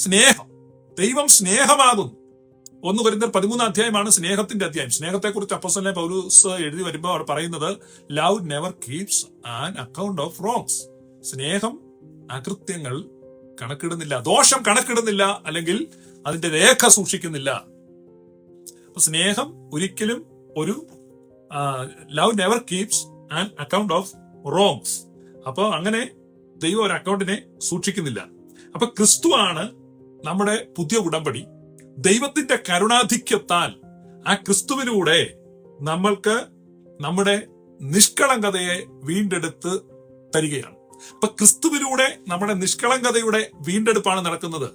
സ്നേഹം. ദൈവം സ്നേഹമാകുന്നു. ഒന്ന് കുരിന്തർ പതിമൂന്നാം അധ്യായമാണ് സ്നേഹത്തിന്റെ അധ്യായം. സ്നേഹത്തെക്കുറിച്ച് അപ്പസലെ പൗലൂസ് എഴുതി വരുമ്പോൾ അവിടെ പറയുന്നത് love never keeps an account of wrongs സ്നേഹം അകൃത്യങ്ങൾ കണക്കിടുന്നില്ല ദോഷം കണക്കിടുന്നില്ല അല്ലെങ്കിൽ അതിന്റെ രേഖ സൂക്ഷിക്കുന്നില്ല. സ്നേഹം ഒരിക്കലും ഒരു love never keeps an account of wrongs അപ്പോൾ അങ്ങനെ ദൈവം ഒരു അക്കൗണ്ടിനെ സൂക്ഷിക്കുന്നില്ല. അപ്പൊ ക്രിസ്തുവാണ് നമ്മുടെ പുതിയ ഉടമ്പടി ദൈവത്തിന്റെ കരുണാധിക്യത്താൽ ആ ക്രിസ്തുവിലൂടെ നമ്മൾക്ക് നമ്മുടെ നിഷ്കളങ്കതയെ വീണ്ടെടുത്ത് തരികയാണ്. അപ്പൊ ക്രിസ്തുവിലൂടെ നമ്മുടെ നിഷ്കളങ്കതയുടെ വീണ്ടെടുപ്പാണ് നടക്കുന്നത്.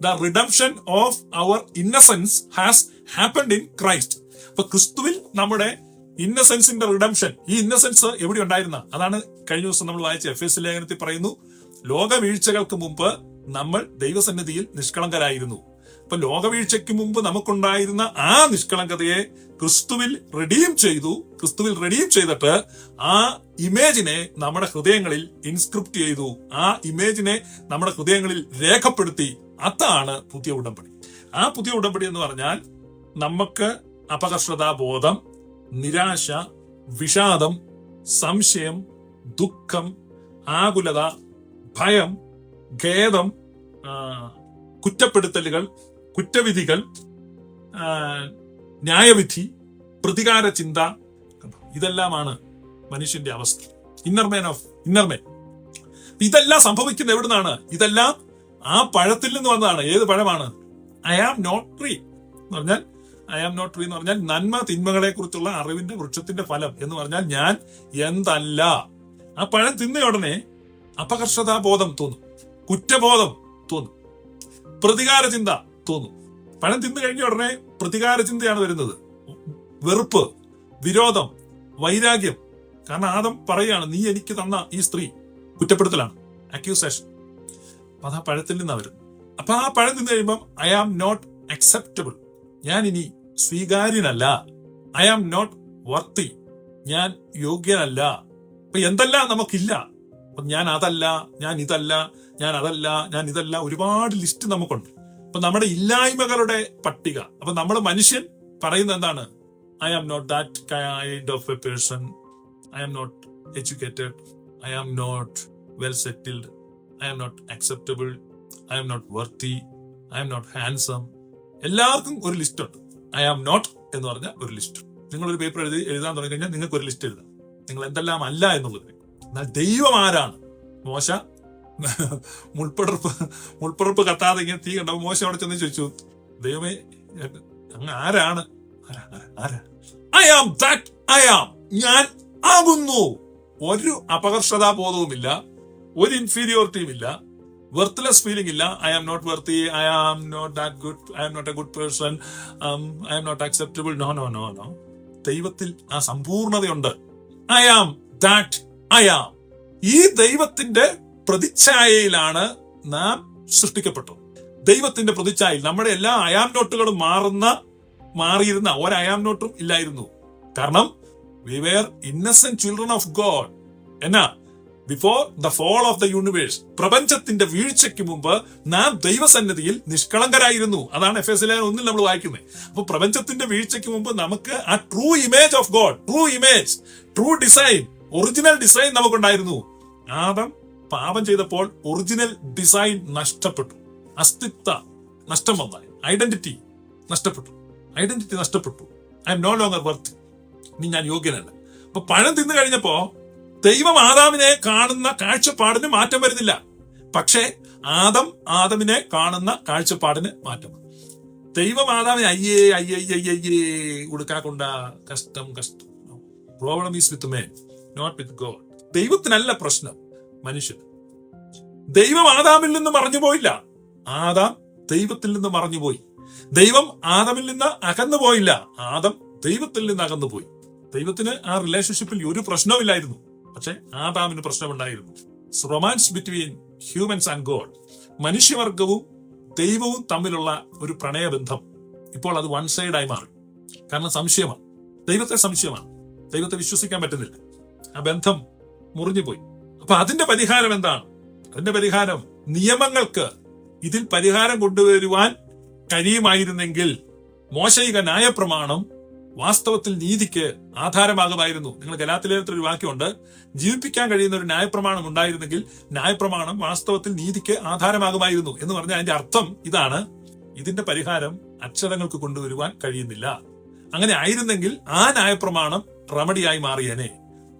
The redemption of our innocence has happened in Christ അപ്പൊ ക്രിസ്തുവിൽ നമ്മുടെ ഇന്നസെൻസിന്റെ റിഡംഷൻ ഈ ഇന്നസെൻസ് എവിടെ ഉണ്ടായിരുന്ന അതാണ് കഴിഞ്ഞ ദിവസം നമ്മൾ വായിച്ച എഫ് എസ് ലേഖനത്തിൽ പറയുന്നു ലോകവീഴ്ചകൾക്ക് മുമ്പ് നമ്മൾ ദൈവസന്നിധിയിൽ നിഷ്കളങ്കരായിരുന്നു. അപ്പൊ ലോകവീഴ്ചയ്ക്ക് മുമ്പ് നമുക്കുണ്ടായിരുന്ന ആ നിഷ്കളങ്കതയെ ക്രിസ്തുവിൽ റെഡീം ചെയ്തു ക്രിസ്തുവിൽ റെഡീം ചെയ്തിട്ട് ആ ഇമേജിനെ നമ്മുടെ ഹൃദയങ്ങളിൽ ഇൻസ്ക്രിപ്റ്റ് ചെയ്തു. ആ ഇമേജിനെ നമ്മുടെ ഹൃദയങ്ങളിൽ രേഖപ്പെടുത്തി. അതാണ് പുതിയ ഉടമ്പടി. ആ പുതിയ ഉടമ്പടി എന്ന് പറഞ്ഞാൽ നമുക്ക് അപകർഷതാബോധം നിരാശ വിഷാദം സംശയം ദുഃഖം ആകുലത ഭയം ഖേദം കുറ്റപ്പെടുത്തലുകൾ കുറ്റവിധികൾ ന്യായവിധി പ്രതികാര ചിന്ത ഇതെല്ലാമാണ് മനുഷ്യന്റെ അവസ്ഥ. ഇന്നർമേൻ ഓഫ് ഇന്നർമേൻ ഇതെല്ലാം സംഭവിക്കുന്നത് എവിടുന്നാണ്? ഇതെല്ലാം ആ പഴത്തിൽ നിന്ന് വന്നതാണ്. ഏത് പഴമാണ്? ഐ ആം നോട്ട് ട്രീ എന്ന് പറഞ്ഞാൽ ഐ ആം നോട്ട് ട്രീ എന്ന് പറഞ്ഞാൽ നന്മ തിന്മകളെ കുറിച്ചുള്ള അറിവിന്റെ വൃക്ഷത്തിന്റെ ഫലം എന്ന് പറഞ്ഞാൽ ഞാൻ എന്തല്ല. ആ പഴം തിന്ന ഉടനെ അപകർഷതാബോധം തോന്നും. കുറ്റബോധം തോന്നും. പ്രതികാര ചിന്ത തോന്നും. പഴം തിന്നു കഴിഞ്ഞ ഉടനെ പ്രതികാര ചിന്തയാണ് വരുന്നത്. വെറുപ്പ് വിരോധം വൈരാഗ്യം. കാരണം ആദം പറയാണ് നീ എനിക്ക് തന്ന ഈ സ്ത്രീ കുറ്റപ്പെടുത്തലാണ്. അക്യൂസേഷൻ അപ്പൊ അത് ആ പഴത്തിൽ നിന്നാണ് വരുന്നത് അപ്പൊ ആ പഴം തിന്നു കഴിയുമ്പം ഐ ആം നോട്ട് അക്സെപ്റ്റബിൾ ഞാൻ ഇനി സ്വീകാര്യനല്ല. ഐ ആം നോട്ട് വർത്തി ഞാൻ യോഗ്യനല്ല. അപ്പൊ എന്തെല്ലാം നമുക്കില്ല? അപ്പൊ ഞാൻ അതല്ല ഞാൻ ഇതല്ല ഞാൻ അതല്ല ഞാൻ ഇതല്ല ഒരുപാട് ലിസ്റ്റ് നമുക്കുണ്ട്. അപ്പൊ നമ്മുടെ ഇല്ലായ്മകളുടെ പട്ടിക. അപ്പൊ നമ്മൾ മനുഷ്യൻ പറയുന്നത് എന്താണ്? I am not that kind of a person I am not educated I am not well settled I am not acceptable I am not worthy I am not handsome എല്ലാവർക്കും ഒരു ലിസ്റ്റ് ഉണ്ട്. ഐ ആം നോട്ട് എന്ന് പറഞ്ഞ ഒരു list നിങ്ങളൊരു paper എഴുതി എഴുതാൻ തുടങ്ങി കഴിഞ്ഞാൽ നിങ്ങൾക്ക് ഒരു ലിസ്റ്റ് എഴുതാം. നിങ്ങൾ എന്തെല്ലാം അല്ല എന്നുള്ളത്. എന്നാൽ ദൈവം ആരാണ് മോശ? മുൾപ്പടർപ്പ് മുൾപ്പടർപ്പ് കത്താതെ ഇങ്ങനെ തീ കണ്ടപ്പോൾ മോശ അവിടെ ചെന്ന് ചോദിച്ചു ദൈവമേ അങ്ങ് ആരാണ്? ആരാ I am that I am ഞാൻ ആകുന്നു. ഒരു അപകർഷതാ ബോധവുമില്ല ഒരു ഇൻഫീരിയോറിറ്റിയും ഇല്ല വെർത്ത്ലെസ് ഫീലിംഗ് ഇല്ല I am not worthy I am not that good I am not a good person I am not acceptable no no no no ദൈവത്തിൽ ആ സമ്പൂർണതയുണ്ട്. ഐ ആം ദാറ്റ് ഐ ഈ ദൈവത്തിന്റെ പ്രതിച്ഛായയിലാണ് നാം സൃഷ്ടിക്കപ്പെട്ടത് ദൈവത്തിന്റെ പ്രതിച്ഛായയിൽ നമ്മുടെ എല്ലാ അയാം നോട്ടുകളും മാറുന്ന മാറിയിരുന്ന ഒരയാം അയാം നോട്ടും ഇല്ലായിരുന്നു. കാരണം we were innocent children of God എന്നാ before the fall of the universe പ്രപഞ്ചത്തിന്റെ വീഴ്ചയ്ക്ക് മുമ്പ് നാം ദൈവസന്നിധിയിൽ നിഷ്കളങ്കരായിരുന്നു. അതാണ് എഫ് എസ് ഒന്നിൽ നമ്മൾ വായിക്കുന്നത്. അപ്പൊ പ്രപഞ്ചത്തിന്റെ വീഴ്ചയ്ക്ക് മുമ്പ് നമുക്ക് ആ true image of God true image true design original design നമുക്കുണ്ടായിരുന്നു. Adam പാപം ചെയ്തപ്പോൾ ഒറിജിനൽ ഡിസൈൻ നഷ്ടപ്പെട്ടു. അസ്തിത്വ നഷ്ടം വന്നായി. ഐഡന്റിറ്റി നഷ്ടപ്പെട്ടു. ഐഡന്റിറ്റി നഷ്ടപ്പെട്ടു. I am no longer worth ഇനി ഞാൻ യോഗ്യനല്ല. അപ്പൊ പഴം തിന്നു കഴിഞ്ഞപ്പോ ദൈവം ആദാമിനെ കാണുന്ന കാഴ്ചപ്പാടിന് മാറ്റം വരുന്നില്ല. പക്ഷേ ആദം ആദമിനെ കാണുന്ന കാഴ്ചപ്പാടിന് മാറ്റം. ദൈവം ആദാമിനെ അയ്യേ അയ്യേ അയ്യേ അയ്യേ ഉടുക്കാക്കൊണ്ട കഷ്ടം കഷ്ടം. Problem is with man not with God ദൈവത്തിനല്ല പ്രശ്നം മനുഷ്യൻ. ദൈവം ആദാമിൽ നിന്ന് മറഞ്ഞു പോയില്ല. ആദാം ദൈവത്തിൽ നിന്ന് മറഞ്ഞു പോയി. ദൈവം ആദമിൽ നിന്ന് അകന്നു പോയില്ല. ആദം ദൈവത്തിൽ നിന്ന് അകന്നു പോയി. ദൈവത്തിന് ആ റിലേഷൻഷിപ്പിൽ ഒരു പ്രശ്നമില്ലായിരുന്നു പക്ഷെ ആദാമിന് പ്രശ്നമുണ്ടായിരുന്നു. Romance between humans and God മനുഷ്യവർഗവും ദൈവവും തമ്മിലുള്ള ഒരു പ്രണയബന്ധം ഇപ്പോൾ അത് വൺ സൈഡായി മാറി. കാരണം സംശയമാണ്. ദൈവത്തെ സംശയമാണ്. ദൈവത്തെ വിശ്വസിക്കാൻ പറ്റുന്നില്ല. ആ ബന്ധം മുറിഞ്ഞുപോയി. അപ്പൊ അതിന്റെ പരിഹാരം എന്താണ്? അതിന്റെ പരിഹാരം നിയമങ്ങൾക്ക് ഇതിൽ പരിഹാരം കൊണ്ടുവരുവാൻ കഴിയുമായിരുന്നെങ്കിൽ മോശയിക ന്യായപ്രമാണം വാസ്തവത്തിൽ നീതിക്ക് ആധാരമാകുമായിരുന്നു. നിങ്ങൾ ഗലാത്തിലേത്ര ഒരു വാക്യമുണ്ട്. ജീവിപ്പിക്കാൻ കഴിയുന്ന ഒരു ന്യായപ്രമാണം ഉണ്ടായിരുന്നെങ്കിൽ ന്യായപ്രമാണം വാസ്തവത്തിൽ നീതിക്ക് ആധാരമാകുമായിരുന്നു എന്ന് പറഞ്ഞ അതിന്റെ അർത്ഥം ഇതാണ്. ഇതിന്റെ പരിഹാരം അക്ഷരങ്ങൾക്ക് കൊണ്ടുവരുവാൻ കഴിയുന്നില്ല. അങ്ങനെ ആയിരുന്നെങ്കിൽ ആ ന്യായപ്രമാണം റമഡിയായി മാറിയേനെ.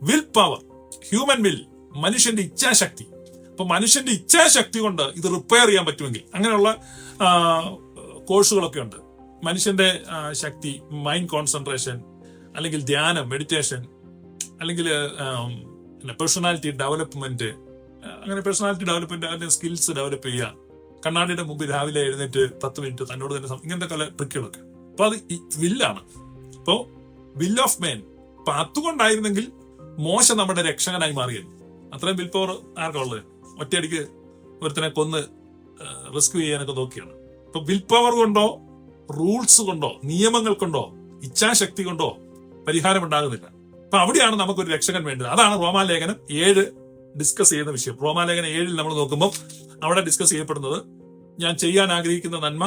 വിൽ പവർ ഹ്യൂമൻ വിൽ മനുഷ്യന്റെ ഇച്ഛാശക്തി. അപ്പൊ മനുഷ്യന്റെ ഇച്ഛാശക്തി കൊണ്ട് ഇത് റിപ്പയർ ചെയ്യാൻ പറ്റുമെങ്കിൽ അങ്ങനെയുള്ള കോഴ്സുകളൊക്കെ ഉണ്ട്. മനുഷ്യന്റെ ശക്തി മൈൻഡ് കോൺസെൻട്രേഷൻ അല്ലെങ്കിൽ ധ്യാനം മെഡിറ്റേഷൻ അല്ലെങ്കിൽ പേഴ്സണാലിറ്റി ഡെവലപ്മെന്റ് അങ്ങനെ പേഴ്സണാലിറ്റി ഡെവലപ്മെന്റ് അതിന്റെ സ്കിൽസ് ഡെവലപ്പ് ചെയ്യുക. കണ്ണാടിയുടെ മുമ്പിൽ രാവിലെ എഴുന്നേറ്റ് പത്ത് മിനിറ്റ് തന്നോട് തന്നെ ഇങ്ങനത്തെ പല ട്രിക്കുകളൊക്കെ അപ്പൊ അത് വില്ലാണ് അപ്പോ വിൽ ഓഫ് മേൻ അപ്പൊ അതുകൊണ്ടായിരുന്നെങ്കിൽ മോശ നമ്മുടെ രക്ഷകനായി മാറിയത്. അത്രയും വിൽ പവർ ആർക്കാ ഉള്ളത്? ഒറ്റയടിക്ക് ഒരുത്തനെ കൊന്ന് റെസ്ക്യൂ ചെയ്യാനൊക്കെ നോക്കിയാണ്. ഇപ്പൊ വിൽ പവർ കൊണ്ടോ റൂൾസ് കൊണ്ടോ നിയമങ്ങൾ കൊണ്ടോ ഇച്ഛാശക്തി കൊണ്ടോ പരിഹാരം ഉണ്ടാകുന്നില്ല അപ്പൊ അവിടെയാണ് നമുക്കൊരു രക്ഷകൻ വേണ്ടത്. അതാണ് റോമാലേഖനം ഏഴ് ഡിസ്കസ് ചെയ്യുന്ന വിഷയം. റോമാലേഖനം ഏഴിൽ നമ്മൾ നോക്കുമ്പോൾ അവിടെ ഡിസ്കസ് ചെയ്യപ്പെടുന്നത് ഞാൻ ചെയ്യാൻ ആഗ്രഹിക്കുന്ന നന്മ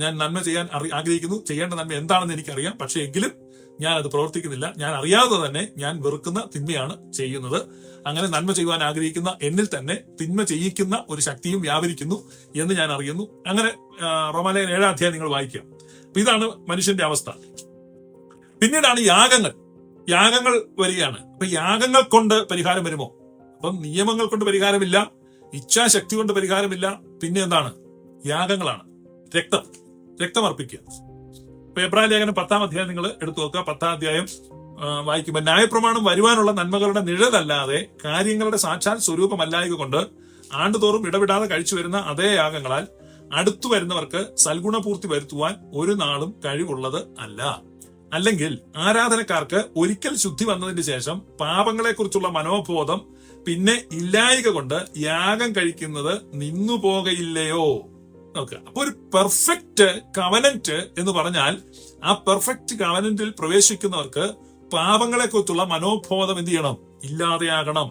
ഞാൻ നന്മ ചെയ്യാൻ ആഗ്രഹിക്കുന്നു. ചെയ്യേണ്ട നന്മ എന്താണെന്ന് എനിക്കറിയാം. പക്ഷേ എങ്കിലും ഞാൻ അത് പ്രവർത്തിക്കുന്നില്ല. ഞാൻ അറിയാതെ തന്നെ ഞാൻ വെറുക്കുന്ന തിന്മയാണ് ചെയ്യുന്നത്. അങ്ങനെ നന്മ ചെയ്യുവാൻ ആഗ്രഹിക്കുന്ന എന്നിൽ തന്നെ തിന്മ ചെയ്യിക്കുന്ന ഒരു ശക്തിയും വ്യാപരിക്കുന്നു എന്ന് ഞാൻ അറിയുന്നു. അങ്ങനെ റോമാലയൻ ഏഴാം അധ്യായം നിങ്ങൾ വായിക്കുക. അപ്പൊ ഇതാണ് മനുഷ്യന്റെ അവസ്ഥ. പിന്നീടാണ് യാഗങ്ങൾ. യാഗങ്ങൾ വരികയാണ്. അപ്പൊ യാഗങ്ങൾ കൊണ്ട് പരിഹാരം വരുമോ? അപ്പം നിയമങ്ങൾ കൊണ്ട് പരിഹാരമില്ല ഇച്ഛാശക്തി കൊണ്ട് പരിഹാരമില്ല. പിന്നെ എന്താണ്? യാഗങ്ങളാണ്. രക്തം. രക്തം അർപ്പിക്കുക ഇപ്പൊ എബ്രാഹിം ലേഖനം പത്താം അധ്യായം നിങ്ങൾ എടുത്തു നോക്കുക. പത്താം അധ്യായം വായിക്കുമ്പോൾ ന്യായപ്രമാണം വരുവാനുള്ള നന്മകളുടെ നിഴലല്ലാതെ കാര്യങ്ങളുടെ സാക്ഷാൽ സ്വരൂപമല്ലായത് കൊണ്ട് ആണ്ടുതോറും ഇടപെടാതെ കഴിച്ചു വരുന്ന അതേ യാഗങ്ങളാൽ അടുത്തു വരുന്നവർക്ക് സൽഗുണപൂർത്തി വരുത്തുവാൻ ഒരു നാളും കഴിവുള്ളത് അല്ല. അല്ലെങ്കിൽ ആരാധനക്കാർക്ക് ഒരിക്കൽ ശുദ്ധി വന്നതിന് ശേഷം പാപങ്ങളെക്കുറിച്ചുള്ള മനോബോധം പിന്നെ ഇല്ലായിക കൊണ്ട് യാഗം കഴിക്കുന്നത് നിന്നു പോകയില്ലയോ നോക്കുക അപ്പൊ ഒരു പെർഫെക്റ്റ് കവനന്റ് എന്ന് പറഞ്ഞാൽ ആ പെർഫെക്റ്റ് കവനന്റിൽ പ്രവേശിക്കുന്നവർക്ക് പാപങ്ങളെക്കുറിച്ചുള്ള മനോബോധം എന്ത് ചെയ്യണം? ഇല്ലാതെയാകണം.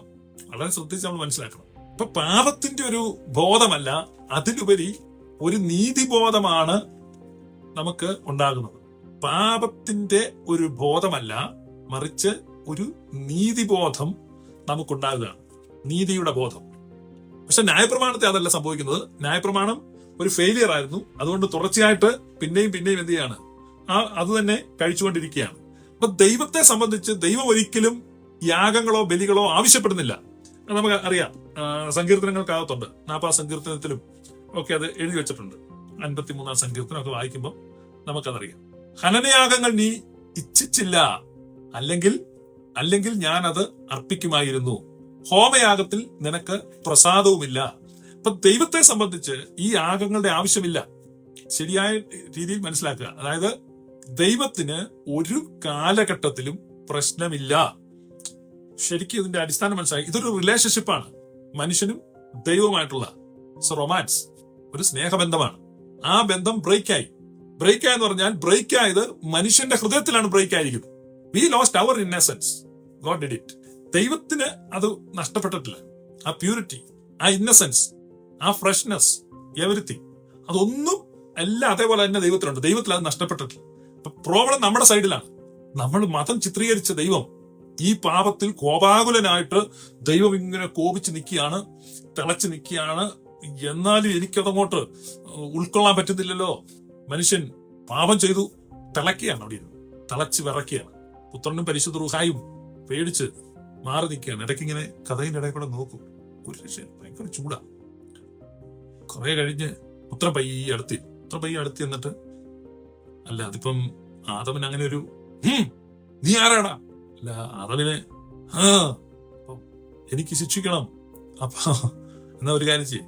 വളരെ ശ്രദ്ധിച്ച് നമ്മൾ മനസ്സിലാക്കണം. ഇപ്പൊ പാപത്തിന്റെ ഒരു ബോധമല്ല അതിലുപരി ഒരു നീതിബോധമാണ് നമുക്ക് ഉണ്ടാകുന്നത്. പാപത്തിന്റെ ഒരു ബോധമല്ല മറിച്ച് ഒരു നീതിബോധം നമുക്കുണ്ടാകുകയാണ്. നീതിയുടെ ബോധം. പക്ഷെ ന്യായപ്രമാണത്തെ അതല്ല സംഭവിക്കുന്നത്. ന്യായപ്രമാണം ഒരു ഫെയിലിയർ ആയിരുന്നു. അതുകൊണ്ട് തുടർച്ചയായിട്ട് പിന്നെയും പിന്നെയും എന്ത് ചെയ്യാണ്? ആ അത് തന്നെ കഴിച്ചുകൊണ്ടിരിക്കുകയാണ്. അപ്പൊ ദൈവത്തെ സംബന്ധിച്ച് ദൈവം ഒരിക്കലും യാഗങ്ങളോ ബലികളോ ആവശ്യപ്പെടുന്നില്ല. നമുക്ക് അറിയാം. സങ്കീർത്തനങ്ങൾക്കകത്തുണ്ട്. നാപ്പാ സങ്കീർത്തനത്തിലും ഒക്കെ അത് എഴുതി വെച്ചിട്ടുണ്ട്. അൻപത്തിമൂന്നാം സങ്കീർത്തനം ഒക്കെ വായിക്കുമ്പോൾ നമുക്കതറിയാം. ഹനനയാഗങ്ങൾ നീ ഇച്ഛിച്ചില്ല. അല്ലെങ്കിൽ അല്ലെങ്കിൽ ഞാൻ അത് അർപ്പിക്കുമായിരുന്നു. ഹോമയാഗത്തിൽ നിനക്ക് പ്രസാദവുമില്ല. അപ്പൊ ദൈവത്തെ സംബന്ധിച്ച് ഈ യാഗങ്ങളുടെ ആവശ്യമില്ല. ശരിയായ രീതിയിൽ മനസ്സിലാക്കുക. അതായത് ദൈവത്തിന് ഒരു കാലഘട്ടത്തിലും പ്രശ്നമില്ല. ശരിക്കും ഇതിന്റെ അടിസ്ഥാനം മനസ്സിലാക്കി ഇതൊരു റിലേഷൻഷിപ്പാണ് മനുഷ്യനും ദൈവവുമായിട്ടുള്ള. റൊമാൻസ് ഒരു സ്നേഹബന്ധമാണ്. ആ ബന്ധം ബ്രേക്ക് ആയി. ബ്രേക്ക് ആയെന്ന് പറഞ്ഞാൽ ബ്രേക്ക് ആയത് മനുഷ്യന്റെ ഹൃദയത്തിലാണ് ബ്രേക്ക് ആയിരിക്കുന്നത്. We lost our innocence God did it ദൈവത്തിന് അത് നഷ്ടപ്പെട്ടിട്ടില്ല. ആ പ്യൂരിറ്റി ആ ഇന്നസെൻസ് ആ ഫ്രഷ്നെസ് എവരിത്തിങ് അതൊന്നും എല്ലാം അതേപോലെ തന്നെ ദൈവത്തിലുണ്ട്. ദൈവത്തിൽ അത് നഷ്ടപ്പെട്ടിട്ടില്ല. പ്രോബ്ലം നമ്മുടെ സൈഡിലാണ്. നമ്മൾ മതം ചിത്രീകരിച്ച ദൈവം ഈ പാപത്തിൽ കോപാകുലനായിട്ട് ദൈവം ഇങ്ങനെ കോപിച്ച് നിൽക്കുകയാണ് തിളച്ച് നിൽക്കുകയാണ്. എന്നാലും എനിക്കതങ്ങോട്ട് ഉൾക്കൊള്ളാൻ പറ്റുന്നില്ലല്ലോ. മനുഷ്യൻ പാപം ചെയ്തു തിളക്കുകയാണ് അവിടെ ഇരുന്ന്. തിളച്ച് വിറക്കുകയാണ് പുത്രനും പരിശുദ്ധ റുഹായും പേടിച്ച് മാറി നിൽക്കുകയാണ്. ഇടയ്ക്ക് ഇങ്ങനെ കഥയിന്റെ ഇടയിൽ കൂടെ നോക്കും. ഒരു രക്ഷ ഭയങ്കര ചൂടാ. കുറെ കഴിഞ്ഞ് പുത്രൻ പയ്യ അടുത്തി ഉത്ര പയ്യ അടുത്തി എന്നിട്ട് അല്ല അതിപ്പം ആദവൻ അങ്ങനെ ഒരു നീ ആരാടാ? അല്ല ആദവിനെ എനിക്ക് ശിക്ഷിക്കണം. അപ്പൊ എന്നാ ഒരു കാര്യം ചെയ്യേ.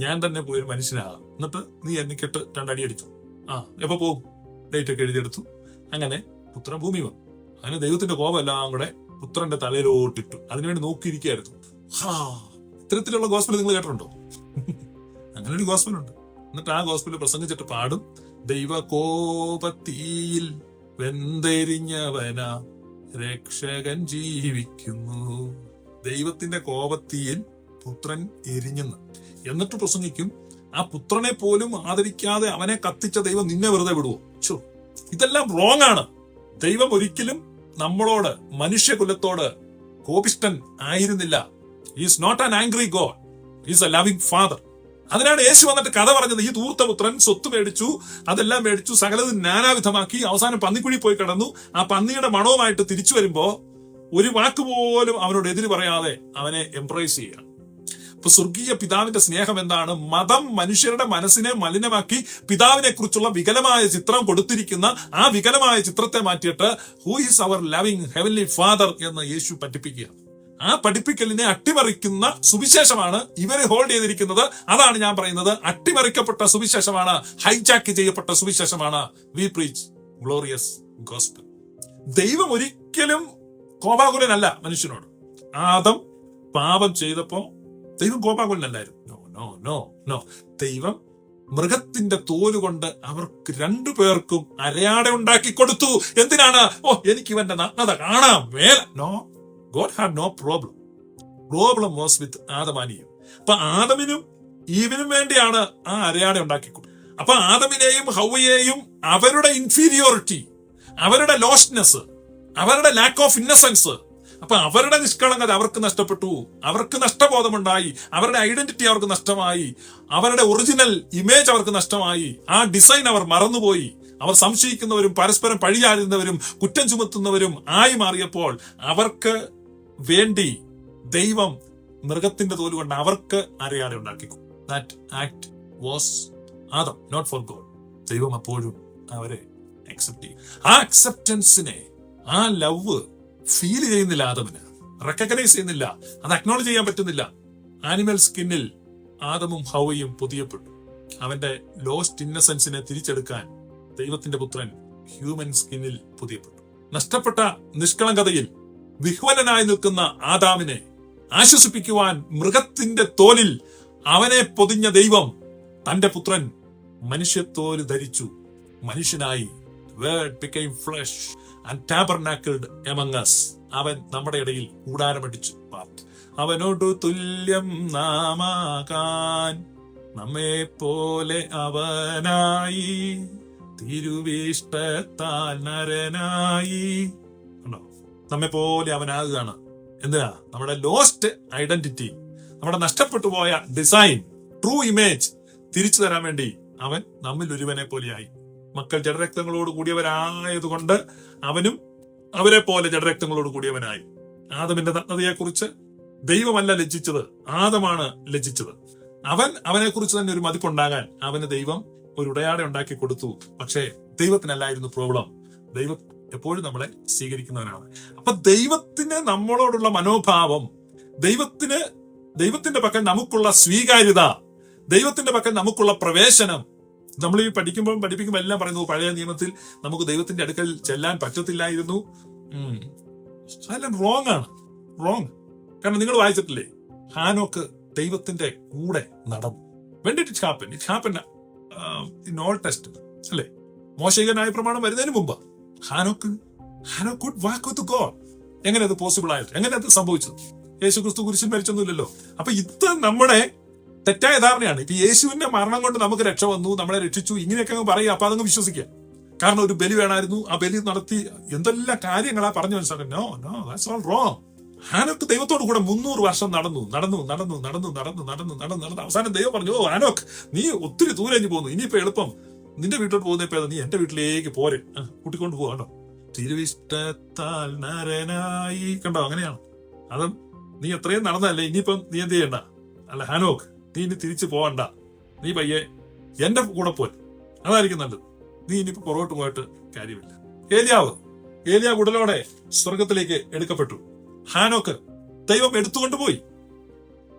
ഞാൻ തന്നെ പോയി ഒരു മനുഷ്യനാകാം. എന്നിട്ട് നീ എന്നെ കെട്ട് രണ്ടടി അടിച്ചു. ആ എപ്പോ പോകും ഡേറ്റ് ഒക്കെ എഴുതിയെടുത്തു. അങ്ങനെ പുത്രൻ ഭൂമി വന്നു. അങ്ങനെ ദൈവത്തിന്റെ കോപം എല്ലാം കൂടെ പുത്രന്റെ തലയിലോട്ടിട്ടു. അതിനുവേണ്ടി നോക്കിയിരിക്കുകയായിരുന്നു. ഹാ ഇത്തരത്തിലുള്ള ഗോസ്പൽ നിങ്ങൾ കേട്ടിട്ടുണ്ടോ? അങ്ങനെ ഒരു ഗോസ്പൽ ഉണ്ട് എന്നിട്ട് ആ ഗോസ്പൽ പ്രസംഗിച്ചിട്ട് പാടും. ദൈവ ദൈവകോപത്തിയിൽ വെന്തെരിഞ്ഞവന രക്ഷകൻ ജീവിക്കുന്നു. ദൈവത്തിന്റെ കോപത്തിയിൽ പുത്രൻ എരിഞ്ഞെന്ന്. എന്നിട്ട് പ്രസംഗിക്കും ആ പുത്രനെ പോലും ആദരിക്കാതെ അവനെ കത്തിച്ച ദൈവം നിന്നെ വെറുതെ വിടുവോ? ചോ ഇതെല്ലാം റോങ് ആണ്. ദൈവം ഒരിക്കലും നമ്മളോട് മനുഷ്യകുലത്തോട് കോപിഷ്ടൻ ആയിരുന്നില്ല. Is not an angry God is a loving father അതിനാണ് യേശു വന്നിട്ട് കഥ പറഞ്ഞത്. ഈ ധൂർത്തപുത്രൻ സ്വത്ത് മേടിച്ചു അതെല്ലാം മേടിച്ചു സകലത് നാനാവിധമാക്കി അവസാനം പന്നിക്കുഴി പോയി കിടന്നു. ആ പന്നിയുടെ മണവുമായിട്ട് തിരിച്ചു വരുമ്പോ ഒരു വാക്ക് പോലും അവനോട് എതിര് പറയാതെ അവനെ എംപ്രൈസ് ചെയ്യുക. ഇപ്പൊ സ്വർഗീയ പിതാവിന്റെ സ്നേഹം എന്താണ്? മതം മനുഷ്യരുടെ മനസ്സിനെ മലിനമാക്കി പിതാവിനെ കുറിച്ചുള്ള വികലമായ ചിത്രം കൊടുത്തിരിക്കുന്ന ആ വികലമായ ചിത്രത്തെ മാറ്റിയിട്ട് who is our loving heavenly father എന്ന് യേശു പഠിപ്പിക്കുക ആ പഠിപ്പിക്കലിനെ അട്ടിമറിക്കുന്ന സുവിശേഷമാണ് ഇവർ ഹോൾഡ് ചെയ്തിരിക്കുന്നത്. അതാണ് ഞാൻ പറയുന്നത്. അട്ടിമറിക്കപ്പെട്ട സുവിശേഷമാണ് ഹൈജാക്ക് ചെയ്യപ്പെട്ട സുവിശേഷമാണ് വി പ്രീച്ച് ഗ്ലോറിയസ് ഗോസ്റ്റ് ദൈവം ഒരിക്കലും കോപാകുലനല്ല മനുഷ്യനോട്. ആദം പാപം ചെയ്തപ്പോ ദൈവം കോപാകുലനല്ലായിരുന്നു. നോ നോ നോ നോ ദൈവം മൃഗത്തിന്റെ തോൽ കൊണ്ട് അവർക്ക് രണ്ടു പേർക്കും അരയാട ഉണ്ടാക്കി കൊടുത്തു. എന്തിനാണ്? ഓ എനിക്ക് ഇവന്റെ നഗ്നത കാണാം വേല no God had no problem problem was with ആദമാനിയും അപ്പൊ ആദമിനും ഈവിനും വേണ്ടിയാണ് ആ അരയാട ഉണ്ടാക്കി കൊടുത്തത് അപ്പൊ ആദമിനെയും ഹൗവയെയും അവരുടെ ഇൻഫീരിയോറിറ്റി അവരുടെ ലോസ്റ്റ്നെസ് അവരുടെ ലാക്ക് ഓഫ് ഇന്നസെൻസ് അപ്പൊ അവരുടെ നിഷ്കളങ്കത അവർക്ക് നഷ്ടപ്പെട്ടു. അവർക്ക് നഷ്ടബോധമുണ്ടായി. അവരുടെ ഐഡന്റിറ്റി അവർക്ക് നഷ്ടമായി. അവരുടെ ഒറിജിനൽ ഇമേജ് അവർക്ക് നഷ്ടമായി. ആ ഡിസൈൻ അവർ മറന്നുപോയി. അവർ സംശയിക്കുന്നവരും പരസ്പരം പഴിയാടുന്നവരും കുറ്റം ചുമത്തുന്നവരും ആയി മാറിയപ്പോൾ അവർക്ക് വേണ്ടി ദൈവം മൃഗത്തിന്റെ തോൽ കൊണ്ട് അവർക്ക് അറിയാതെ ഉണ്ടാക്കി that act was Adam not for God ദൈവം അപ്പോഴും അവരെ അക്സെപ്റ്റ് ചെയ്യും. ആ അക്സെപ്റ്റൻസിനെ ആ ലവ് ഫീൽ ചെയ്യുന്നില്ല ആദമിന്. റെക്കഗ്നൈസ് ചെയ്യുന്നില്ല. അത് അക്നോളജ് ചെയ്യാൻ പറ്റുന്നില്ല. ആനിമൽ സ്കിന്നിൽ ആദമും ഹവയും പുതിയപ്പെട്ടു. അവന്റെ ലോസ്റ്റ് ഇന്നസെൻസിനെ തിരിച്ചെടുക്കാൻ ദൈവത്തിന്റെ പുത്രൻ ഹ്യൂമൻ സ്കിന്നിൽ പുതിയപ്പെട്ടു. നഷ്ടപ്പെട്ട നിഷ്കളങ്കതയിൽ വിഹ്വലനായി നിൽക്കുന്ന ആദാമിനെ ആശ്വസിപ്പിക്കുവാൻ മൃഗത്തിന്റെ തോലിൽ അവനെ പൊതിഞ്ഞ ദൈവം തന്റെ പുത്രൻ മനുഷ്യത്തോൽ ധരിച്ചു. മനുഷ്യനായി. Word flesh and tabernacled us. അവൻ നമ്മുടെ ഇടയിൽ കൂടാരമടിച്ചു. അവനോട് തുല്യം നാമാകാൻ നമ്മെ പോലെ അവനായി. തിരുവിഷ്ടത്താൽ നരനായി. നമ്മെ പോലെ അവനാകുകയാണ്. എന്തിനാ? നമ്മുടെ ലോസ്റ്റ് ഐഡന്റിറ്റി നമ്മുടെ നഷ്ടപ്പെട്ടു പോയ ഡിസൈൻ ട്രൂ ഇമേജ് തിരിച്ചു തരാൻ വേണ്ടി അവൻ നമ്മിൽ ഒരുവനെ പോലെയായി. മക്കൾ ജഡരക്തങ്ങളോട് കൂടിയവരായതുകൊണ്ട് അവനും അവരെ പോലെ ജഡരക്തങ്ങളോട് കൂടിയവനായി. ആദമിന്റെ നഗ്നതയെക്കുറിച്ച് ദൈവമല്ല ലജ്ജിച്ചത് ആദമാണ് ലജ്ജിച്ചത്. അവൻ അവനെക്കുറിച്ച് തന്നെ ഒരു മതിപ്പുണ്ടാകാൻ അവന് ദൈവം ഒരു ഉടയാട ഉണ്ടാക്കി കൊടുത്തു. പക്ഷേ ദൈവത്തിനല്ലായിരുന്നു പ്രോബ്ലം. ദൈവം എപ്പോഴും നമ്മളെ സ്വീകരിക്കുന്നവനാണ് അപ്പൊ ദൈവത്തിന് നമ്മളോടുള്ള മനോഭാവം ദൈവത്തിന് ദൈവത്തിന്റെ പക്കൽ നമുക്കുള്ള സ്വീകാര്യത ദൈവത്തിന്റെ പക്കൽ നമുക്കുള്ള പ്രവേശനം. നമ്മൾ ഈ പഠിക്കുമ്പോൾ പഠിപ്പിക്കുമ്പോൾ എല്ലാം പറയുന്നു പഴയ നിയമത്തിൽ നമുക്ക് ദൈവത്തിന്റെ അടുക്കൽ ചെല്ലാൻ പറ്റത്തില്ലായിരുന്നു. അതെല്ലാം റോങ് ആണ്. റോങ് കാരണം നിങ്ങൾ വായിച്ചിട്ടില്ലേ? ഹാനോക്ക് ദൈവത്തിന്റെ കൂടെ നടന്നു. Did it happen it happen in all test അല്ലേ? മോശകനായ പ്രമാണം വരുന്നതിന് മുമ്പ്. ഹാനോക്ക് ഹാനോക്ക് വാക്ക് വിത്ത് ഗോഡ് എങ്ങനെ അത് പോസിബിൾ ആയത്? എങ്ങനെ അത് സംഭവിച്ചത്? യേശു ക്രിസ്തു കുരിശിൽ മരിച്ചൊന്നുമില്ലല്ലോ. അപ്പൊ ഇത് നമ്മുടെ തെറ്റായ ധാരണയാണ്. ഇപ്പൊ യേശുവിന്റെ മരണം കൊണ്ട് നമുക്ക് രക്ഷ വന്നു നമ്മളെ രക്ഷിച്ചു ഇങ്ങനെയൊക്കെ അങ്ങ് പറയുക. അപ്പൊ അതങ്ങ് വിശ്വസിക്കുക. കാരണം ഒരു ബലി വേണമായിരുന്നു. ആ ബലി നടത്തി എന്തെല്ലാം കാര്യങ്ങളാ പറഞ്ഞു മനസ്സിലാക്കാൻ? നോ നോ ദാറ്റ്സ് ഹാനോക്ക് ദൈവത്തോട് കൂടെ മുന്നൂറ് വർഷം നടന്നു നടന്നു നടന്നു നടന്നു നടന്നു നടന്നു നടന്നു നടന്നു. അവസാനം ദൈവം പറഞ്ഞു ഓ ഹാനോക്ക് നീ ഒത്തിരി ദൂരം പോകുന്നു ഇനിയിപ്പോ എളുപ്പം. നിന്റെ വീട്ടിൽ പോകുന്ന ഇപ്പൊ നീ എന്റെ വീട്ടിലേക്ക് പോരെ. കൂട്ടിക്കൊണ്ട് പോവാ കേട്ടോ. തിരുവിഷ്ടത്താൽ നരനായി. കണ്ടോ? അങ്ങനെയാണ്. അതും നീ എത്രയും നടന്നല്ലേ ഇനിയിപ്പം നീ എന്ത് ചെയ്യണ്ട? അല്ല ഹാനോക്ക് നീ ഇനി തിരിച്ചു പോവണ്ട. നീ പയ്യെ എന്റെ കൂടെ പോൻ അതായിരിക്കും നല്ലത്. നീ ഇനിയിപ്പോ പുറകോട്ട് പോയിട്ട് കാര്യമില്ല. ഏലിയാവ് ഏലിയാവ് ഉടലോടെ സ്വർഗത്തിലേക്ക് എടുക്കപ്പെട്ടു. ഹാനോക്ക് ദൈവം എടുത്തുകൊണ്ട് പോയി.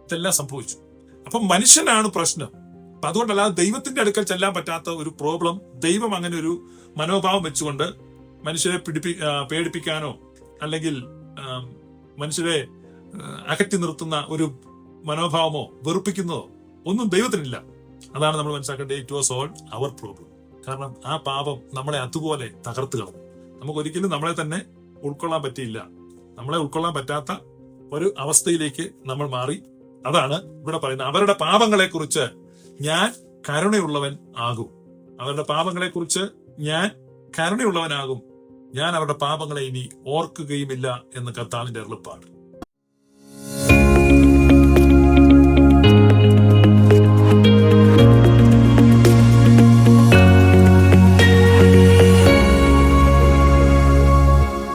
ഇതെല്ലാം സംഭവിച്ചു. അപ്പൊ മനുഷ്യനാണ് പ്രശ്നം. അപ്പൊ അതുകൊണ്ടല്ലാതെ ദൈവത്തിന്റെ അടുക്കൽ ചെല്ലാൻ പറ്റാത്ത ഒരു പ്രോബ്ലം ദൈവം അങ്ങനെ ഒരു മനോഭാവം വെച്ചുകൊണ്ട് മനുഷ്യരെ പിടിപ്പി പേടിപ്പിക്കാനോ അല്ലെങ്കിൽ മനുഷ്യരെ അകറ്റി നിർത്തുന്ന ഒരു മനോഭാവമോ വെറുപ്പിക്കുന്നതോ ഒന്നും ദൈവത്തിനില്ല. അതാണ് നമ്മൾ മനസ്സിലാക്കേണ്ടത് it was all our problem. കാരണം ആ പാപം നമ്മളെ അതുപോലെ തകർത്ത് കളഞ്ഞു. നമുക്ക് ഒരിക്കലും നമ്മളെ തന്നെ ഉൾക്കൊള്ളാൻ പറ്റിയില്ല. നമ്മളെ ഉൾക്കൊള്ളാൻ പറ്റാത്ത ഒരു അവസ്ഥയിലേക്ക് നമ്മൾ മാറി. അതാണ് ഇവിടെ പറയുന്നത്. അവരുടെ പാപങ്ങളെ കുറിച്ച് ഞാൻ കരുണയുള്ളവൻ ആകും. അവരുടെ പാപങ്ങളെക്കുറിച്ച് ഞാൻ കരുണയുള്ളവനാകും. ഞാൻ അവരുടെ പാപങ്ങളെ ഇനി ഓർക്കുകയുമില്ല എന്ന് കർത്താവിന്റെ അരുളപ്പാട്.